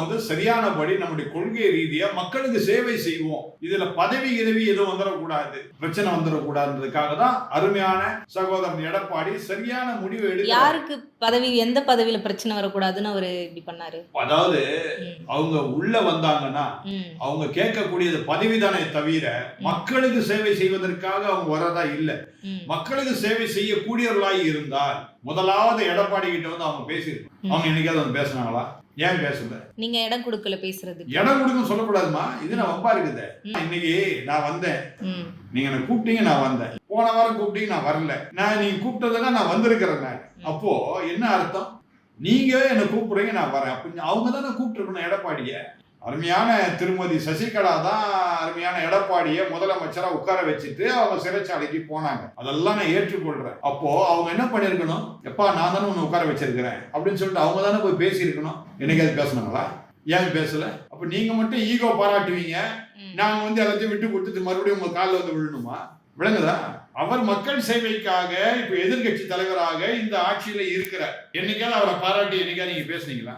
வந்து சரியானபடி நம்முடைய கொள்கை ரீதியா மக்களுக்கு சேவை செய்வோம். இதுல பதவி கிதவி எதுவும் வந்துடக்கூடாது. பிரச்சனை வந்துடக்கூடாதுன்றதுக்காக தான் அருமையான சகோதரன் எடப்பாடி சரியான முடிவு எடுக்க யாருக்கு பதவி எந்த பதவியில பிரச்சனை வரக்கூடாதுன்னு அவரு இப்படி பண்ணாரு? அதாவது அவங்க உள்ள வந்தாங்கன்னா அவங்க கேட்கக்கூடியது பதவிதானே தவிர மக்களுக்கு சேவை செய்வதற்காக அவங்க வரதா இல்ல. மக்களுக்கு சேவை செய்யக்கூடியவர்களாய் இருந்தால் முதலாவது எடப்பாடி கிட்ட வந்து அவங்க பேசியிருக்கணும் அவங்க என்னைக்காவது பேசுனாங்களா? ஏன் பேசல நீங்க இடம் கொடுக்கல பேசுறதுக்கு இடம் கொடுக்கும் சொல்லக்கூடாதுமா. இது நான் வம்பா இருக்குது. இன்னைக்கு நான் வந்தேன். நீங்க என்ன கூப்பிட்டீங்க நான் வந்தேன். போன வாரம் கூப்பிட்டீங்க நான் வரல. நான் நீங்க கூப்பிட்டதுன்னா நான் வந்திருக்கிறேன் நான். அப்போ என்ன அர்த்தம்? நீங்க என்ன கூப்பிடுறீங்க நான் வரேன். அப்ப அவங்க தானே கூப்பிட்டுருக்கணும் எடப்பாடிய. அருமையான திருமதி சசிகலா தான் அருமையான எடப்பாடிய முதலமைச்சரா உட்கார வச்சுட்டு அவங்க சிறைச்சாலைக்கு போனாங்க. அதெல்லாம் நான் ஏற்றுக்கொள்றேன். அப்போ அவங்க என்ன பண்ணிருக்கணும் எப்பா நான் தானே உன்னை உட்கார வச்சிருக்கிறேன். அப்படின்னு சொல்லிட்டு அவங்க தானே போய் பேசியிருக்கணும். என்னைக்காவது பேசுனாங்களா? ஏன் பேசல? அப்ப நீங்க மட்டும் ஈகோ பாராட்டுவீங்க. நாங்க வந்து எல்லாத்தையும் விட்டு கொடுத்துட்டு மறுபடியும் உங்க காலில் வந்து விழணுமா? விளங்குதா? அவர் மக்கள் சேவைக்காக இப்ப எதிர்க்கட்சி தலைவராக இந்த ஆட்சியில இருக்கிறார். என்னைக்காவது அவரை பாராட்டி என்னைக்காவது நீங்க பேசுனீங்களா?